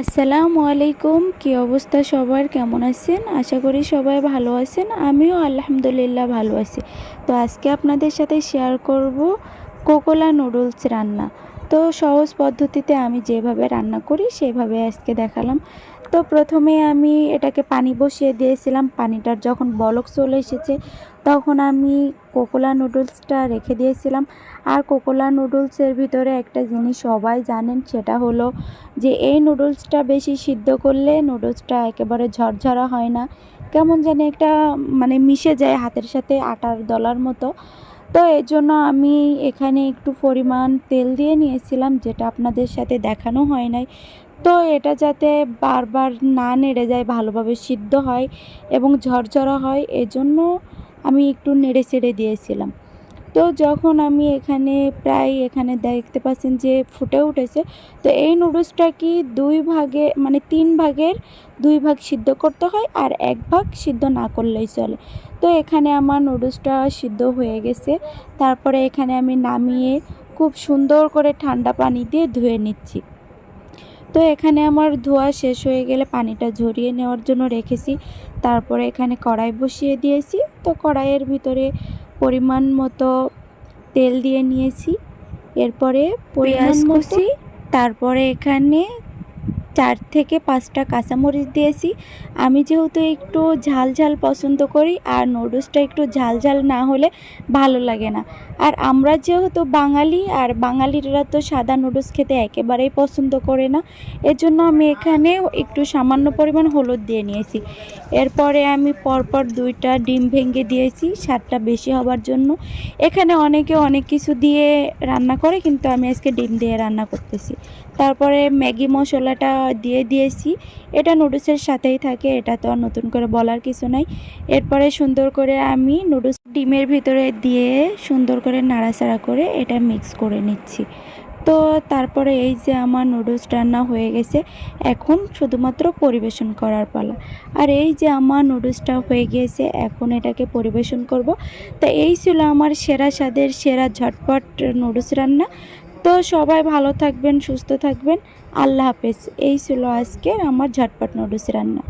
আসসালামু আলাইকুম। কি অবস্থা সবার? কেমন আছেন? আশা করি সবাই ভালো আছেন। আমিও আলহামদুলিল্লাহ ভালো আছি। তো আজকে আপনাদের সাথে শেয়ার করব কোকোলা নুডলস রান্না। তো সহজ পদ্ধতিতে আমি যেভাবে রান্না করি, সেভাবে আজকে দেখালাম। তো প্রথমে আমি এটাকে পানি বসিয়ে দিয়েছিলাম। পানিটার যখন বলক চলে এসেছে, তখন আমি কোকোলা নুডলসটা রেখে দিয়েছিলাম। আর কোকোলা নুডলসের ভিতরে একটা জিনিস সবাই জানেন, সেটা হলো যে এই নুডলসটা বেশি সিদ্ধ করলে নুডলসটা একেবারে ঝরঝরা হয় না। কেমন জানি একটা মানে মিশে যায় হাতের সাথে আটার দলার মতো। তো এর জন্য আমি এখানে একটু পরিমাণ তেল দিয়ে নিয়েছিলাম, যেটা আপনাদের সাথে দেখানো হয় নাই। তো এটা যাতে বারবার না নেড়ে যায়, ভালোভাবে সিদ্ধ হয় এবং ঝরঝরা হয়, এজন্য আমি একটু নেড়ে চেড়ে দিয়েছিলাম। তো যখন আমি এখানে প্রায় এখানে দেখতে পাচ্ছেন যে ফুটে উঠেছে, তো এই নুডলসটা কি দুই ভাগে মানে তিন ভাগের দুই ভাগ সিদ্ধ করতে হয় আর এক ভাগ সিদ্ধ না করলেই চলে? তো এখানে আমার নুডলসটা সিদ্ধ হয়ে গেছে। তারপরে এখানে আমি নামিয়ে খুব সুন্দর করে ঠান্ডা পানি দিয়ে ধুয়ে নিচ্ছি। তো এখানে আমার ধোয়া শেষ হয়ে গেলে পানিটা ঝরিয়ে নেওয়ার জন্য রেখেছি। তারপরে এখানে কড়াই বসিয়ে দিয়েছি। তো কড়াইয়ের ভিতরে পরিমাণ মতো তেল দিয়ে নিয়েছি। এরপরে পেঁয়াজ কুচি। তারপরে এখানে চার থেকে পাঁচটা কাঁচামরিচ দিয়েছি। আমি যেহেতু একটু ঝাল ঝাল পছন্দ করি আর নুডলসটা একটু ঝাল ঝাল না হলে ভালো লাগে না। আর আমরা যেহেতু বাঙালি আর বাঙালিরা তো সাদা নুডলস খেতে একেবারেই পছন্দ করে না, এজন্য আমি এখানে একটু সামান্য পরিমাণ হলুদ দিয়ে নিয়েছি। এরপরে আমি পরপর দুইটা ডিম ভেঙে দিয়েছি, স্বাদটা বেশি হবার জন্য। এখানে অনেকে অনেক কিছু দিয়ে রান্না করে, কিন্তু আমি আজকে ডিম দিয়ে রান্না করতেছি। তারপরে ম্যাগি মশলাটা দিয়ে দিয়েছি। এটা নুডলসের সাথেই থাকে, এটা তো নতুন করে বলার কিছু নাই। এরপরে সুন্দর করে আমি নুডলস ডিমের ভিতরে দিয়ে সুন্দর করে নাড়াচাড়া করে এটা মিক্স করে নিচ্ছি। তো তারপরে এই যে আমার নুডলস রান্না হয়ে গেছে, এখন শুধুমাত্র পরিবেশন করার পালা। আর এই যে আমার নুডলসটা হয়ে গিয়েছে, এখন এটাকে পরিবেশন করব। তো এই ছিল আমার সেরা স্বাদের সেরা ঝটপট নুডলস রান্না। তো সবাই ভালো থাকবেন, সুস্থ থাকবেন। আল্লাহ হাফেজ। এই ছিল আজকের আমার ঝটপট নুডলস রান্না।